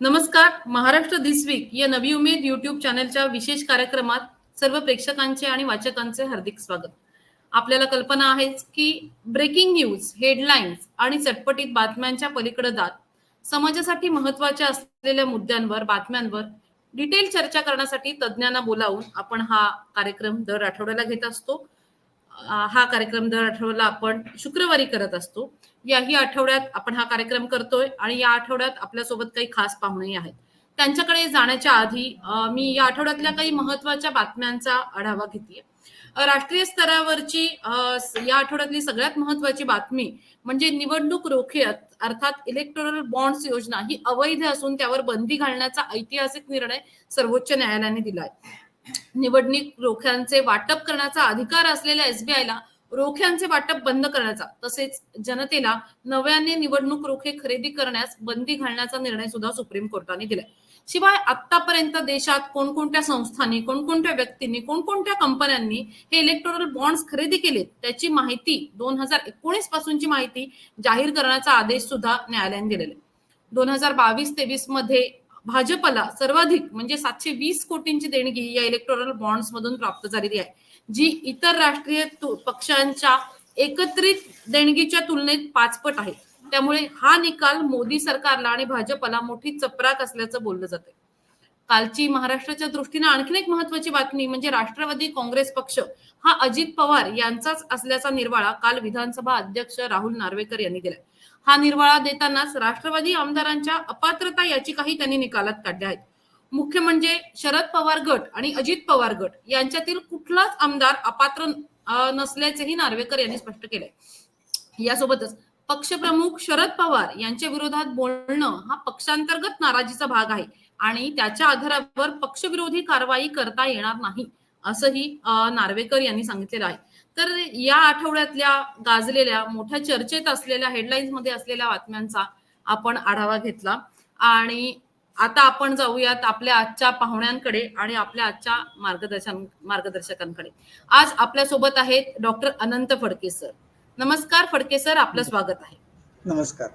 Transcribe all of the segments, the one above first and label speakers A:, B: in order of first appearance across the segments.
A: नमस्कार महाराष्ट्र दिस वीक या नवी उमेद युट्यूब चॅनलच्या विशेष कार्यक्रमात सर्व प्रेक्षकांचे आणि वाचकांचे हार्दिक स्वागत. आपल्याला कल्पना आहेच की ब्रेकिंग न्यूज हेडलाईन्स आणि चटपटीत बातम्यांच्या पलीकडे जात समाजासाठी महत्त्वाच्या असलेल्या मुद्द्यांवर बातम्यांवर डिटेल चर्चा करण्यासाठी तज्ज्ञांना बोलावून आपण हा कार्यक्रम दर आठवड्याला घेत असतो. हा कार्यक्रम दर आठवड्याला आपण शुक्रवारी करत असतो. याही आठवड्यात आपण हा कार्यक्रम करतोय आणि या आठवड्यात आपल्यासोबत काही खास पाहुणे आहेत. त्यांच्याकडे जाण्याच्या आधी मी या आठवड्यातल्या काही महत्त्वाच्या बातम्यांचा आढावा घेते राष्ट्रीय स्तरावरची या आठवड्यातली सगळ्यात महत्वाची बातमी म्हणजे निवडणूक रोखे अर्थात इलेक्टोरल बॉन्ड्स योजना ही अवैध असून त्यावर बंदी घालण्याचा ऐतिहासिक निर्णय सर्वोच्च न्यायालयाने दिलाय. निवडणूक रोख्यांचे वाटप करण्याचा अधिकार असलेल्या एसबीआयला रोख्यांचे वाटप बंद करण्याचा तसेच जनतेला नव्याने निवडणूक रोखे खरेदी करण्यास बंदी घालण्याचा निर्णय सुद्धा सुप्रीम कोर्टाने दिलाय. शिवाय आतापर्यंत देशात कोणकोणत्या संस्थांनी कोणकोणत्या व्यक्तींनी कोणकोणत्या कंपन्यांनी हे इलेक्ट्रॉनल बॉन्ड्स खरेदी केले त्याची माहिती दोन हजार एकोणीस पासूनची माहिती जाहीर करण्याचा आदेश सुद्धा न्यायालयाने दिलेला आहे. दोन हजार बावीस तेवीसमध्ये भाजपला सर्वाधिक म्हणजे सातशे वीस कोटींची देणगी या इलेक्टोरल बॉन्ड्स मधून प्राप्त झालेली आहे. जी इतर राष्ट्रीय पक्षांच्या एकत्रित देणगीच्या तुलनेत पाचपट आहे. त्यामुळे हा निकाल मोदी सरकारला आणि भाजपला मोठी चपराक असल्याचं बोललं जाते कालची महाराष्ट्राच्या दृष्टीने आणखीन एक महत्वाची बातमी म्हणजे राष्ट्रवादी काँग्रेस पक्ष हा अजित पवार यांचाच असल्याचा निर्वाळा काल विधानसभा अध्यक्ष राहुल नार्वेकर यांनी दिला हा निर्वाळा देतानाच राष्ट्रवादी आमदारांच्या अपात्रता याचिकाही त्यांनी निकालात काढल्या आहेत. मुख्य म्हणजे शरद पवार गट आणि अजित पवार गट यांच्यातील कुठलाच आमदार अपात्र नसल्याचेही नार्वेकर यांनी स्पष्ट केले यासोबतच पक्षप्रमुख शरद पवार यांच्या विरोधात बोलणं हा पक्षांतर्गत नाराजीचा भाग आहे आणि त्याच्या आधारावर पक्षविरोधी कारवाई करता येणार नाही असंही नार्वेकर यांनी सांगितलेलं आहे. तर या आठवड्यातल्या गाजलेल्या मोठ्या चर्चेत असलेल्या हेडलाईन्समध्ये असलेल्या बातम्यांचा आपण आढावा घेतला. आणि आता आपण जाऊयात आपल्या आजच्या पाहुण्यांकडे आणि आपल्या आजच्या मार्गदर्शन मार्गदर्शकांकडे. आज आपल्यासोबत आहेत डॉक्टर अनंत फडके सर नमस्कार फडके सर आपलं स्वागत आहे.
B: नमस्कार.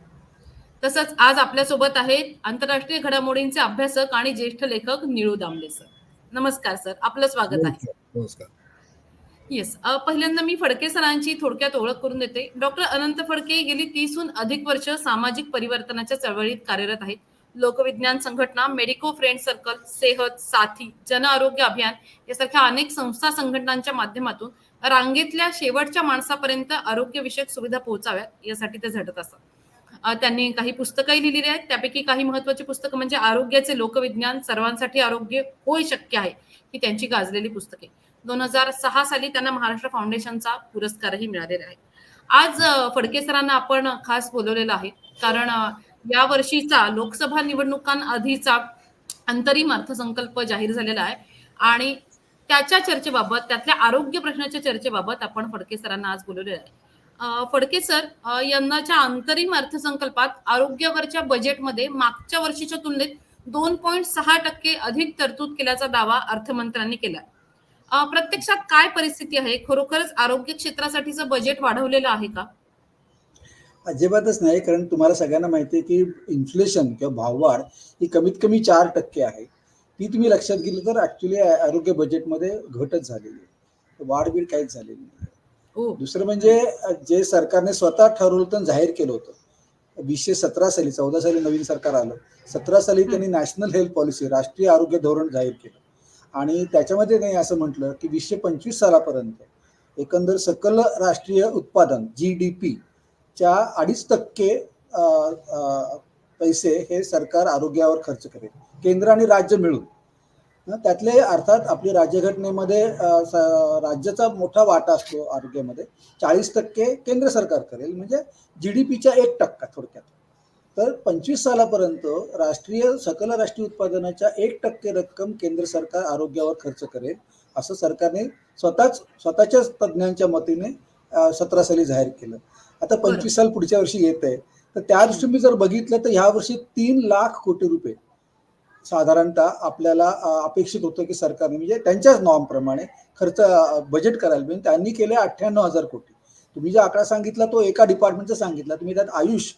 A: तसंच आज आपल्यासोबत आहेत आंतरराष्ट्रीय घडामोडींचे अभ्यासक आणि ज्येष्ठ लेखक निळू दामले सर. नमस्कार सर आपलं स्वागत आहे.
B: नमस्कार.
A: येस पहिल्यांदा मी फडके सरांची थोडक्यात ओळख करून देते. डॉक्टर अनंत फडके गेली तीसहून अधिक वर्ष सामाजिक परिवर्तनाच्या चळवळीत कार्यरत आहेत. लोकविज्ञान संघटना मेडिको फ्रेंड सर्कल सेहत साथी जन आरोग्य अभियान यासारख्या अनेक संस्था संघटनांच्या माध्यमातून रांगेतल्या शेवटच्या माणसापर्यंत आरोग्यविषयक सुविधा पोहोचाव्यात यासाठी ते झटत असतात. त्यांनी काही पुस्तकंही लिहिलेली आहेत. त्यापैकी काही महत्वाची पुस्तकं म्हणजे आरोग्याचे लोकविज्ञान सर्वांसाठी आरोग्य होय शक्य आहे ही त्यांची गाजलेली पुस्तके. दोन हजार सहा साली त्यांना महाराष्ट्र फाउंडेशनचा पुरस्कारही मिळालेला आहे. आज फडके सरांना आपण खास बोलवलेलं आहे. कारण या वर्षीचा लोकसभा निवडणुकांआधीचा अंतरिम अर्थसंकल्प जाहीर झालेला आहे. आणि त्याच्या चर्चेबाबत त्यातल्या आरोग्य प्रश्नाच्या चर्चेबाबत आपण फडके सरांना आज बोलवलेलं आहे. फडके सर अ, यंदाच्या अंतरिम अर्थसंकल्पात आरोग्यावरच्या बजेटमध्ये मागच्या वर्षीच्या तुलनेत दोन पॉईंट सहा टक्के अधिक तरतूद केल्याचा दावा अर्थमंत्र्यांनी केला प्रत्यक्षात काय परिस्थिती आहे? खरोखरच आरोग्य क्षेत्रासाठीचं बजेट वाढवलेलं आहे का?
B: अजिबातच नाही कारण तुम्हाला सगळ्यांना माहिती आहे की इन्फ्लेशन किंवा भाववाढ ही कमीत कमी चार टक्के आहे. ती तुम्ही लक्षात घेतली तर ऍक्च्युली आरोग्य बजेटमध्ये घटच झालेली आहे. वाढबीड काहीच झालेली नाही
A: ओ
B: दुसरं म्हणजे जे सरकारने स्वतः ठरवलं होतं जाहीर केलं होतं वीसशे सतरा साली चौदा साली नवीन सरकार आलं. सतरा साली त्यांनी नॅशनल हेल्थ पॉलिसी राष्ट्रीय आरोग्य धोरण जाहीर केलं. आणि त्याच्यामध्ये त्यांनी असं म्हटलं की वीसशे पंचवीस सालापर्यंत एकंदर सकल राष्ट्रीय उत्पादन जी डी पी च्या अडीच टक्के पैसे हे सरकार आरोग्यावर खर्च करेल केंद्र आणि राज्य मिळून. त्यातले अर्थात आपली राज्यघटनेमध्ये स- राज्याचा मोठा वाटा असतो आरोग्यामध्ये चाळीस टक्के केंद्र सरकार करेल म्हणजे जी डी पीच्या एक टक्का थोडक्यात. तर पंचवीस सालापर्यंत राष्ट्रीय सकल राष्ट्रीय उत्पादनाच्या एक टक्के रक्कम केंद्र सरकार आरोग्यावर खर्च करेल असं सरकारने स्वतःच स्वतःच्याच तज्ज्ञांच्या मतीने सतरा साली जाहीर केलं. आता पंचवीस साल पुढच्या वर्षी येत आहे. तर त्या दृष्टीने मी जर बघितलं तर ह्या वर्षी तीन लाख कोटी रुपये साधारणतः आपल्याला अपेक्षित होतं की सरकारने म्हणजे त्यांच्याच नॉर्मप्रमाणे खर्च बजेट करायला पाहिजे. त्यांनी केले अठ्ठ्याण्णव हजार कोटी. तुम्ही जो आकडा सांगितला तो एका डिपार्टमेंटचा सांगितला. तुम्ही त्यात आयुष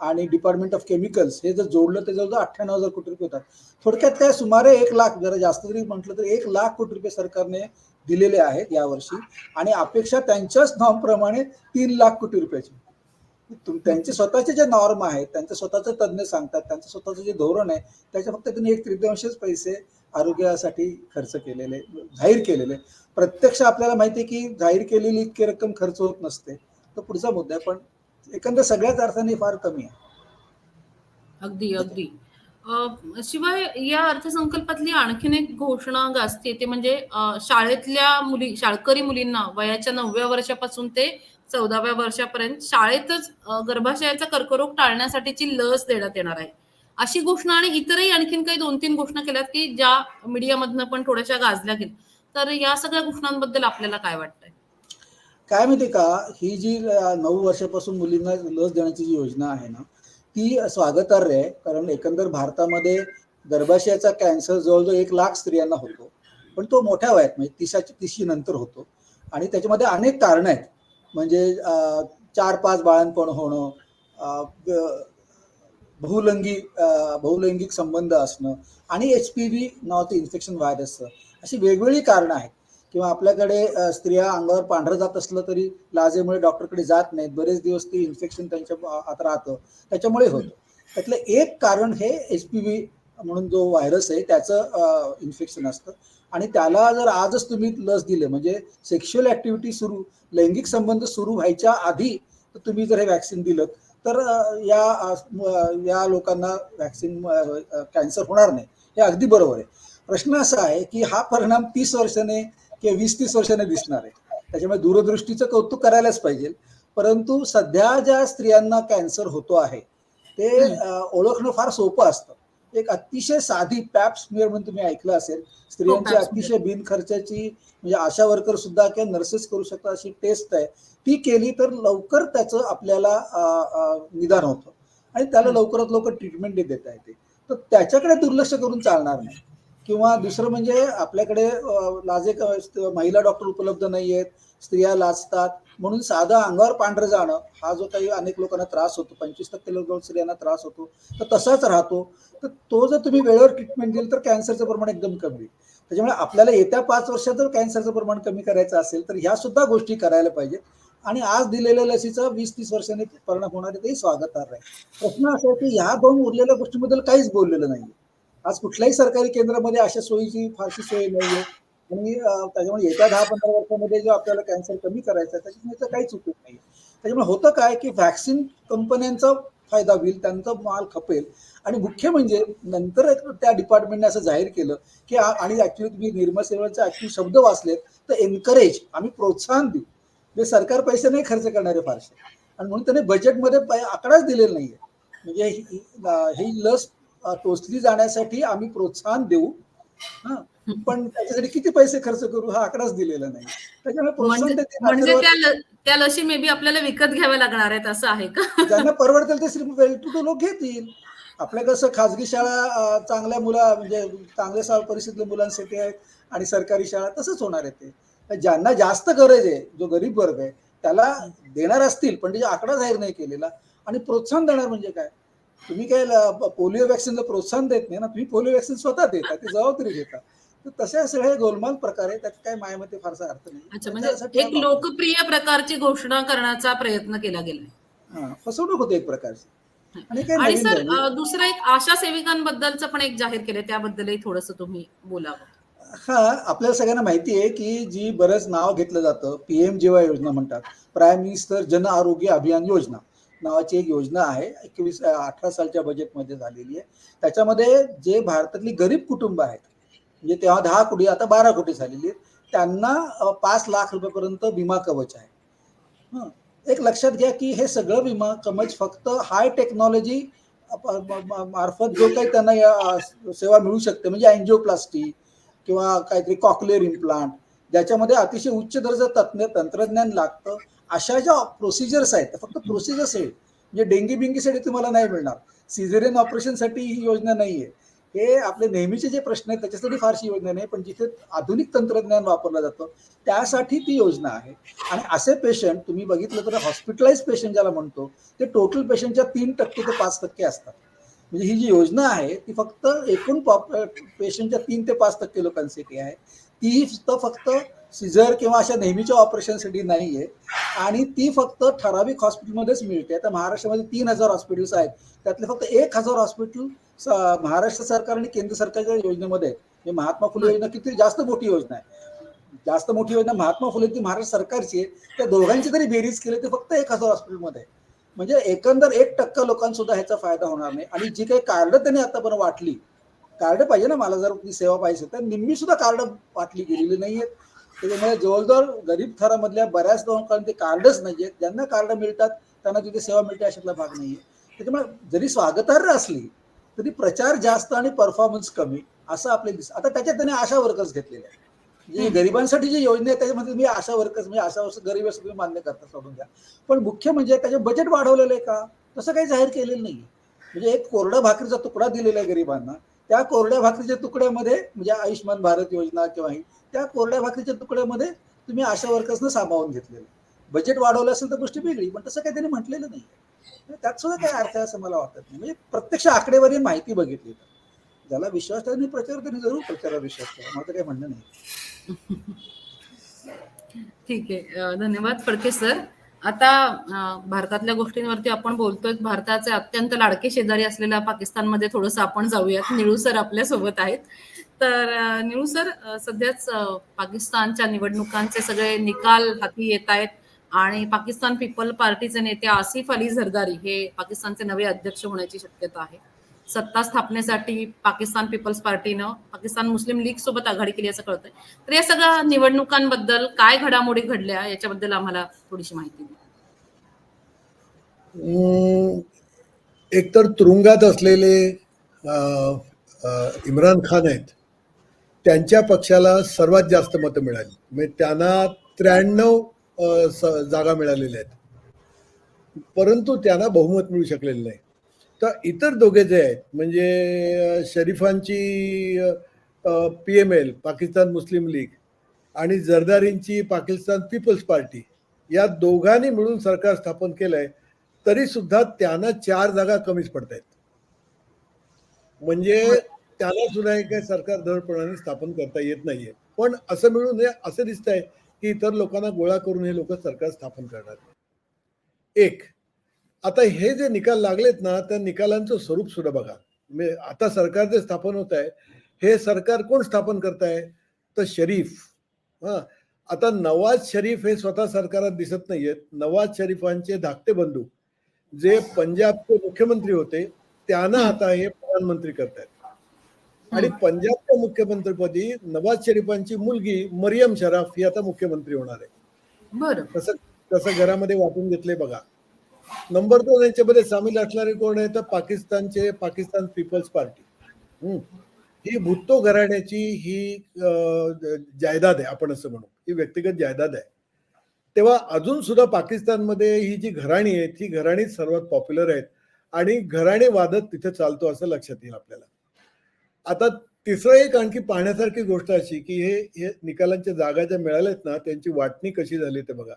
B: आणि डिपार्टमेंट ऑफ केमिकल्स हे जर जोडलं तर जवळजवळ अठ्ठ्याण्णव हजार कोटी रुपये होतात. थोडक्यात काय सुमारे एक लाख जरा जास्त जरी म्हटलं तर एक लाख कोटी रुपये सरकारने दिलेले आहेत यावर्षी. आणि अपेक्षा त्यांच्याच नॉर्मप्रमाणे तीन लाख कोटी रुपयाची. त्यांचे स्वतःचे जे नॉर्म आहेत त्यांचं स्वतःचे तज्ज्ञ सांगतात त्यांचं स्वतःचं जे धोरण आहे त्याच्या फक्त त्यांनी एक तृतीयांशच पैसे आरोग्यासाठी खर्च केलेले जाहीर केलेले. प्रत्यक्ष आपल्याला माहिती आहे की जाहीर केलेली इतकी रक्कम खर्च होत नसते. तर पुढचा मुद्दा आहे. पण एकंदर सगळ्याच अर्थाने फार कमी आहे.
A: अगदी अगदी. शिवाय या अर्थसंकल्पातली आणखीन एक घोषणा गाजते ते म्हणजे शाळेतल्या मुली शाळकरी मुलींना वयाच्या नवव्या वर्षापासून ते चौदाव्या वर्षापर्यंत शाळेतच गर्भाशयाचा कर्करोग टाळण्यासाठीची लस देण्यात येणार आहे. अशी घोषणा आणि इतरही आणखीन काही दोन तीन घोषणा केल्यात की ज्या मीडियामधनं पण थोड्याशा गाजल्या गेल्या. तर या सगळ्या घोषणांबद्दल आपल्याला काय वाटतंय?
B: काय माहिती का? ही जी नऊ वर्षापासून मुलींना लस देण्याची जी योजना आहे ना ती स्वागतार्ह आहे. कारण एकंदर भारतामध्ये गर्भाशयाचा कॅन्सर जवळजवळ एक लाख स्त्रियांना होतो. पण तो मोठ्या वयात म्हणजे तिसाची तिशी नंतर होतो. आणि त्याच्यामध्ये अनेक कारणं आहेत. म्हणजे चार पाच बाळांपण होणं बहुलैंगिक बहुलंगी बहुलैंगिक संबंध असणं आणि एच पी व्ही नावाचं इन्फेक्शन व्हायरसचं अशी वेगवेगळी कारणं आहेत. किंवा आपल्याकडे स्त्रिया अंगावर पांढरं जात असलं तरी लाजेमुळे डॉक्टरकडे जात नाहीत. बरेच दिवस ते इन्फेक्शन त्यांच्या आत राहतं. त्याच्यामुळे होतं. त्यातलं एक कारण हे एच पी व्ही म्हणून जो व्हायरस आहे त्याचं इन्फेक्शन असतं. आणि त्याला जर आजच तुम्ही लस दिलं म्हणजे सेक्शुअल ऍक्टिव्हिटी सुरू लैंगिक संबंध सुरू व्हायच्या आधी तर तुम्ही जर हे व्हॅक्सिन दिलं तर या या लोकांना व्हॅक्सिन कॅन्सर होणार नाही. हे अगदी बरोबर आहे. प्रश्न असा आहे की हा परिणाम तीस वर्षाने किंवा वीस तीस वर्षाने दिसणार आहे. त्याच्यामुळे दूरदृष्टीचं कौतुक करायलाच पाहिजे. परंतु सध्या ज्या स्त्रियांना कॅन्सर होतो आहे ते ओळखणं फार सोपं असतं. एक अतिशय साधी पॅप स्मिअर म्हणून तुम्ही ऐकलं असेल स्त्रियांची. अतिशय बिनखर्चाची म्हणजे आशा वर्कर सुद्धा किंवा नर्सेस करू शकतात अशी टेस्ट आहे. ती केली तर लवकर त्याचं आपल्याला निदान होतं. आणि त्याला. लवकरात लवकर ट्रीटमेंट देता येते. तर त्याच्याकडे दुर्लक्ष करून चालणार नाही. किंवा दुसरं म्हणजे आपल्याकडे लाजे महिला डॉक्टर उपलब्ध नाही आहेत स्त्रिया लाजतात. म्हणून साधं अंगावर पांढरं जाणं हा जो काही अनेक लोकांना त्रास होतो पंचवीस टक्के लोक स्त्रियांना त्रास होतो. तर तसाच राहतो. तर तो जर तुम्ही वेळेवर ट्रीटमेंट दिली तर कॅन्सरचं प्रमाण एकदम कमी. होईल त्याच्यामुळे आपल्याला येत्या पाच वर्षात जर कॅन्सरचं प्रमाण कमी करायचं असेल तर ह्या सुद्धा गोष्टी करायला पाहिजेत. आणि आज दिलेल्या लसीचा वीस तीस वर्षांनी परिणाम होणार आहे तेही स्वागतार्ह आहे. प्रश्न असा आहे की ह्या दोन उरलेल्या गोष्टींबद्दल काहीच बोललेलं नाही आज कुठल्याही सरकारी केंद्रामध्ये अशा सोयीची फारशी सोय नाही आहे आणि त्याच्यामुळे येत्या दहा पंधरा वर्षामध्ये जो आपल्याला कॅन्सर कमी करायचा आहे त्याच्यामुळे काहीच उपयोग नाही त्याच्यामुळे होतं काय की व्हॅक्सिन कंपन्यांचा फायदा होईल त्यांचा माल खपेल. आणि मुख्य म्हणजे नंतर त्या डिपार्टमेंटने असं जाहीर केलं की आणि ऍक्च्युली तुम्ही निर्मल सेवाचे ॲक्च्युली शब्द वाचलेत तर एनकरेज आम्ही प्रोत्साहन देऊ. म्हणजे सरकार पैसे नाही खर्च करणारे फारसे. आणि म्हणून त्याने बजेटमध्ये आकडाच दिलेला नाहीये. म्हणजे ही- लस टोचली जाण्यासाठी आम्ही प्रोत्साहन देऊ. हा. पण त्याच्यासाठी किती पैसे खर्च करू हा आकडाच दिलेला नाही. त्याच्यामुळे प्रोत्साहन
A: म्हणजे म्हणजे त्या लशी मे बी आपल्याला विकत घ्याव्या लागणार आहेत असं आहे का?
B: ज्यांना परवडतील ते श्री वेल टू लोक घेतील. आपल्या कसं खाजगी शाळा चांगल्या मुला म्हणजे चांगल्या परिस्थितीतल्या मुलांसाठी आहेत आणि सरकारी शाळा तसंच होणार आहे ते. ज्यांना जास्त गरज आहे जो गरीब वर्ग आहे त्याला देणार असतील पण त्याचा आकडा जाहीर नाही केलेला. आणि प्रोत्साहन देणार म्हणजे काय? तुम्ही काय पोलिओ वॅक्सिनला प्रोत्साहन देत नाही ना तुम्ही पोलिओ वॅक्सिन स्वतः देता ती जबाबदारी घेता. तर तसे सगळे गोलमाल प्रकार आहे त्यात काय मायामध्ये फारसा अर्थ नाही.
A: म्हणजे एक लोकप्रिय प्रकारची घोषणा करण्याचा प्रयत्न केला गेला
B: हा, फसवणूक होते एक प्रकारची. आणि
A: सर दुसरं एक आशा सेविकांबद्दलचं पण एक जाहीर केलं त्याबद्दलही थोडस तुम्ही बोलावं.
B: हा आपल्याला सगळ्यांना माहिती आहे की जी बरंच नाव घेतलं जातं पीएम जेव्हा योजना म्हणतात प्राईम मिनिस्टर जन आरोग्य अभियान योजना. नावाची एक योजना आहे एकवीस अठरा सालच्या बजेटमध्ये झालेली आहे. त्याच्यामध्ये जे भारतातली गरीब कुटुंब आहेत म्हणजे तेव्हा दहा कोटी आता बारा कोटी झालेली आहेत त्यांना पाच लाख रुपयापर्यंत विमा कवच आहे. एक लक्षात घ्या की हे सगळं विमा कवच फक्त हाय टेक्नॉलॉजी मार्फत जो काही त्यांना या, सेवा मिळू शकते म्हणजे अँजिओप्लास्टी किंवा काहीतरी कॉकलेअर इम्प्लांट ज्याच्यामध्ये अतिशय उच्च दर्जा तज्ञ तंत्रज्ञान लागतं. अशा ज्या प्रोसिजर्स आहेत फक्त प्रोसिजर्स आहेत. म्हणजे डेंगी बिंगीसाठी तुम्हाला नाही मिळणार. सिझेरियन ऑपरेशनसाठी ही योजना नाही आहे हे आपले नेहमीचे जे प्रश्न आहेत त्याच्यासाठी फारशी योजना नाही पण जिथे आधुनिक तंत्रज्ञान वापरलं जातं त्यासाठी ती योजना आहे. आणि असे पेशंट तुम्ही बघितलं तर हॉस्पिटलाइज पेशंट ज्याला म्हणतो ते टोटल पेशंटच्या तीन टक्के ते पाच टक्के असतात. म्हणजे ही जी योजना आहे ती फक्त एकूण पेशंटच्या तीन ते पाच टक्के लोकांसाठी आहे. ती फक्त फक्त सिझर किंवा अशा नेहमीच्या ऑपरेशनसाठी नाही आहे आणि ती फक्त ठराविक हॉस्पिटलमध्येच मिळते. आता महाराष्ट्रामध्ये तीन हजार हॉस्पिटल्स आहेत. त्यातले फक्त एक हजार हॉस्पिटल महाराष्ट्र सरकार आणि केंद्र सरकारच्या योजनेमध्ये हे म्हणजे महात्मा फुले योजना किती जास्त मोठी योजना आहे. जास्त मोठी योजना महात्मा फुले ती महाराष्ट्र सरकारची आहे. त्या दोघांची तरी बेरीज केली ते फक्त एक हजार हॉस्पिटलमध्ये आहे म्हणजे एकंदर एक टक्का लोकांसुद्धा ह्याचा फायदा होणार नाही. आणि जी काही कार्ड त्यांनी आतापर्यंत वाटली कार्ड पाहिजे ना मला जर सेवा पाहिजे तर निम्मी सुद्धा कार्ड वाटली गेलेली नाही आहेत त्याच्यामुळे जवळजवळ गरीब थरामधल्या बऱ्याच लोकांना ते कार्डच नाही आहेत ज्यांना कार्ड मिळतात त्यांना तिथे सेवा मिळते अशातला भाग नाही आहे त्याच्यामुळे जरी स्वागतार्ह असली तरी प्रचार जास्त आणि परफॉर्मन्स कमी असं आपले दिस आता त्याच्यात त्यांनी आशा वर्कर्स घेतलेले आहेत. जी गरिबांसाठी जी योजना आहे त्याच्यामध्ये मी आशा वर्कर्स म्हणजे आशा वर्ष गरीब असं तुम्ही मान्य करता सोडून द्या. पण मुख्य म्हणजे त्याचे बजेट वाढवलेलं आहे का? तसं काही जाहीर केलेलं नाही म्हणजे एक कोरडा भाकरीचा तुकडा दिलेला आहे गरिबांना. त्या कोरड्या भाकरीच्या तुकड्यामध्ये म्हणजे आयुष्यमान भारत योजना किंवा त्या कोरड्या भाकरीच्या तुकड्यामध्ये तुम्ही आशा वर्कर्सनं सामावून घेतलेलं. बजेट वाढवलं असेल तर गोष्टी वेगळी पण तसं काही त्यांनी म्हटलेलं नाही. त्यात सुद्धा काही अर्थ आहे असं मला वाटत नाही. म्हणजे प्रत्यक्ष आकडेवारी माहिती बघितली तर. ज्याला विश्वास त्यांनी प्रचार त्यांनी जरूर प्रचारावर विश्वास करा माझं काही म्हणणं नाही.
A: ठीक आहे. धन्यवाद फडके सर. आता भारतातल्या गोष्टींवरती आपण बोलतोय भारताचे अत्यंत लाडके शेजारी असलेल्या पाकिस्तानमध्ये थोडंसं आपण जाऊयात. निळू सर आपल्यासोबत आहेत. तर निळू सर सध्याच पाकिस्तानच्या निवडणुकांचे सगळे निकाल हाती येत आहेत आणि पाकिस्तान पीपल पार्टीचे नेते आसिफ अली झरदारी हे पाकिस्तानचे नवे अध्यक्ष होण्याची शक्यता आहे. सत्ता स्थापनेसाठी पाकिस्तान पीपल्स पार्टीनं पाकिस्तान मुस्लिम लीग सोबत आघाडी केली असं कळतंय. तर या सगळ्या निवडणुकांबद्दल काय घडामोडी घडल्या याच्याबद्दल आम्हाला थोडीशी माहिती द्या.
C: अं, एकतर तुरुंगात असलेले अं, इम्रान खान आहेत त्यांच्या पक्षाला सर्वात जास्त मतं मिळाली. म्हणजे त्यांना त्र्याण्णव जागा मिळालेल्या आहेत. परंतु त्यांना बहुमत मिळू शकलेलं नाही. तर इतर दोघे जे आहेत म्हणजे शरीफांची P M L Pakistan Muslim League आणि जरदारींची पाकिस्तान पीपल्स पार्टी या दोघांनी मिळून सरकार स्थापन केलंय तरी सुद्धा त्यांना चार जागा कमीच पडत आहेत म्हणजे त्याला सुद्धा हे काही सरकार दरपणाने स्थापन करता येत नाहीये. पण असं मिळून हे असं दिसत आहे की इतर लोकांना गोळा करून हे लोक सरकार स्थापन करणार एक आता हे जे निकाल लागलेत ना त्या निकालांचं स्वरूप सुद्धा बघा. म्हणजे आता सरकार जे स्थापन होत आहे हे सरकार कोण स्थापन करत आहे तर शरीफ. हा. आता नवाज शरीफ हे स्वतः सरकारात दिसत नाहीयेत. नवाज शरीफांचे धाकटे बंधू जे पंजाबचे मुख्यमंत्री होते त्यांना आता हे प्रधानमंत्री करतायत. आणि पंजाबच्या मुख्यमंत्रीपदी नवाज शरीफांची मुलगी मरियम शराफ ही आता मुख्यमंत्री होणार आहे. कसं कसं घरामध्ये वाटून घेतले बघा. नंबर दोन याच्यामध्ये सामील असणारे कोण आहे तर पाकिस्तानचे पाकिस्तान पीपल्स पार्टी. ही भुत्तो घराण्याची ही जायदाद आहे आपण असं म्हणू. ही व्यक्तिगत जायदाद आहे. तेव्हा अजून सुद्धा पाकिस्तानमध्ये ही जी घराणी आहे ती घराणी सर्वात पॉप्युलर आहेत. आणि घराणे वादत तिथे चालतो असं लक्षात येईल आपल्याला. आता तिसरं एक आणखी पाहण्यासारखी गोष्ट अशी की हे हे निकालांच्या जागा ज्या मिळाल्यात ना त्यांची वाटणी कशी झाली ते बघा.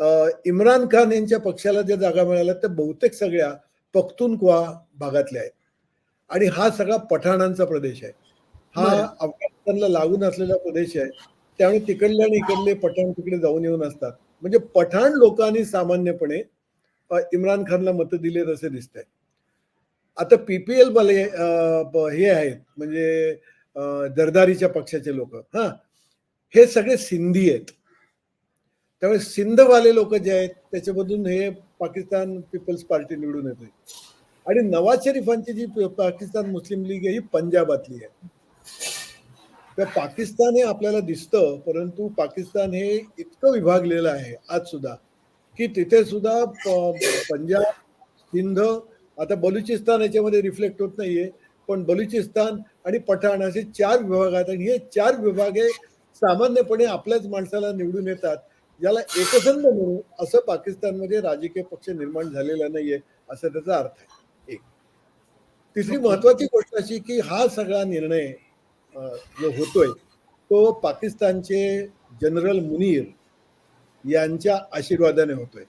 C: इम्रान खान यांच्या पक्षाला ज्या जागा मिळाल्या त्या बहुतेक सगळ्या पख्तूनख्वा भागातल्या आहेत. आणि हा सगळा पठाणांचा प्रदेश आहे. हा. अफगाणिस्तानला लागून असलेला प्रदेश आहे. त्यामुळे तिकडले आणि इकडले पठाण तिकडे जाऊन येऊन असतात. म्हणजे पठाण लोकांनी सामान्यपणे इम्रान खानला मतं दिले असे दिसत आहे आता पीपीएल वाले हे आहेत म्हणजे जरदारीच्या पक्षाचे लोक. हा. हे सगळे सिंधी आहेत. त्यामुळे सिंधवाले लोक जे आहेत त्याच्यामधून हे पाकिस्तान पीपल्स पार्टी निवडून येते आणि नवाज शरीफांची जी पाकिस्तान मुस्लिम लीग आहे ही पंजाबातली आहे. तर पाकिस्तान हे आपल्याला दिसतं परंतु पाकिस्तान हे इतकं विभागलेलं आहे आज सुद्धा की तिथे सुद्धा पंजाब सिंध आता बलुचिस्तान याच्यामध्ये रिफ्लेक्ट होत नाहीये पण बलुचिस्तान आणि पठाण असे चार विभाग आहेत आणि हे चार विभाग हे सामान्यपणे आपल्याच माणसाला निवडून येतात. याला एकसंध म्हणू असं पाकिस्तानमध्ये राजकीय पक्ष निर्माण झालेला नाहीये असं त्याचा अर्थ आहे. तिसरी महत्वाची गोष्ट अशी की हा सगळा निर्णय जो होतोय तो पाकिस्तानचे जनरल मुनीर यांच्या आशीर्वादाने होतोय.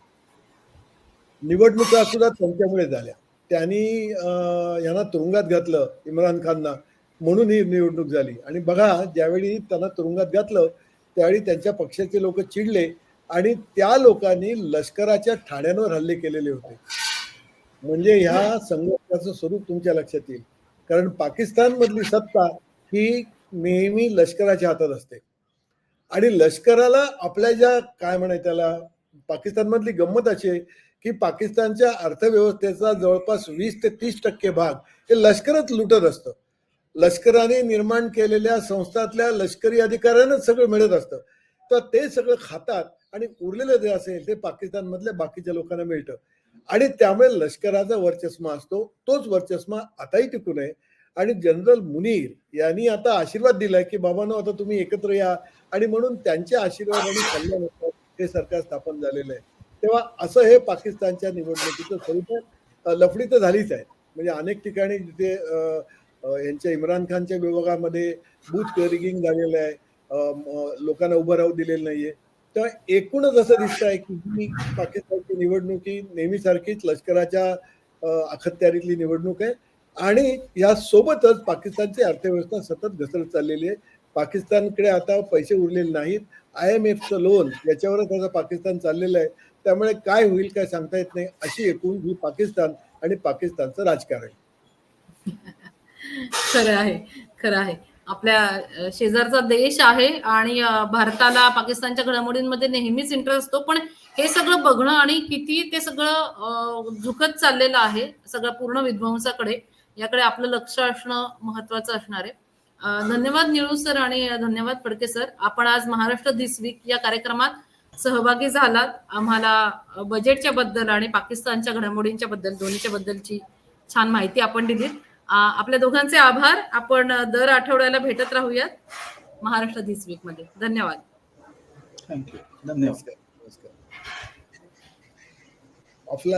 C: निवडणुका सुद्धा त्यांच्यामुळे झाल्या. त्यांनी यांना तुरुंगात घातलं इम्रान खानना म्हणून ही निवडणूक झाली. आणि बघा ज्यावेळी त्यांना तुरुंगात घातलं त्यावेळी त्यांच्या पक्षाचे लोक चिडले आणि त्या लोकांनी लष्कराच्या ठाण्यांवर हल्ले केलेले होते. म्हणजे ह्या संघर्षाचं स्वरूप तुमच्या लक्षात येईल. कारण पाकिस्तान मधली सत्ता ही नेहमी लष्कराच्या हातात असते. आणि लष्कराला आपल्या ज्या काय म्हणाय त्याला पाकिस्तान मधली गंमत अशी आहे की पाकिस्तानच्या अर्थव्यवस्थेचा जवळपास वीस ते तीस टक्के भाग हे लष्करच लुटत असतं. लष्कराने निर्माण केलेल्या संस्थातल्या लष्करी अधिकाऱ्यांनाच सगळं मिळत असतं. तर ते सगळं खातात आणि उरलेलं जे असेल ते पाकिस्तानमधल्या बाकीच्या लोकांना मिळतं. आणि त्यामुळे लष्कराचा वर्चस्व असतो. तोच वर्चस्व आताही टिकून आहे आणि जनरल मुनीर यांनी आता आशीर्वाद दिलाय की बाबांनो आता तुम्ही एकत्र या. आणि म्हणून त्यांच्या आणि कल्याण हे सरकार स्थापन झालेलं आहे. तेव्हा असं हे पाकिस्तानच्या निवडणुकीचं स्वरूप लफडी तर झालीच आहे. म्हणजे अनेक ठिकाणी जिथे अं, यांच्या इम्रान खानच्या विभागामध्ये बूथ रिगिंग झालेलं आहे. लोकांना उभं राहू दिलेलं नाहीये. तर एकूणच असं दिसत आहे की ही पाकिस्तानची निवडणूक ही नेहमीसारखीच लष्कराच्या अखत्यारीतली निवडणूक आहे. आणि या सोबतच पाकिस्तानची अर्थव्यवस्था सतत घसरत चाललेली आहे. पाकिस्तानकडे आता पैसे उरलेले नाहीत. आय एम एफचं लोन याच्यावरच आता पाकिस्तान चाललेलं आहे. त्यामुळे काय होईल काय सांगता येत नाही अशी एकूण ही पाकिस्तान आणि पाकिस्तानचं राजकारण
A: खरं आहे खरं आहे. आपल्या शेजारचा देश आहे आणि भारताला पाकिस्तानच्या घडामोडींमध्ये नेहमीच इंटरेस्ट असतो. पण हे सगळं बघणं आणि किती ते सगळं झुकत चाललेलं आहे सगळं पूर्ण विध्वंसाकडे याकडे आपलं लक्ष असणं महत्वाचं असणार आहे. धन्यवाद निळू सर आणि धन्यवाद फडके सर. आपण आज महाराष्ट्र दिस वीक या कार्यक्रमात सहभागी झालात. आम्हाला बजेटच्या बद्दल आणि पाकिस्तानच्या घडामोडींच्या बद्दल दोन्हीच्या बद्दलची छान माहिती आपण दिलीत. आपल्या दोघांचे आभार. आपण दर आठवड्याला भेटत राहूयात महाराष्ट्र दिस वीकमध्ये. धन्यवाद.
B: थँक्यू धन्यवाद.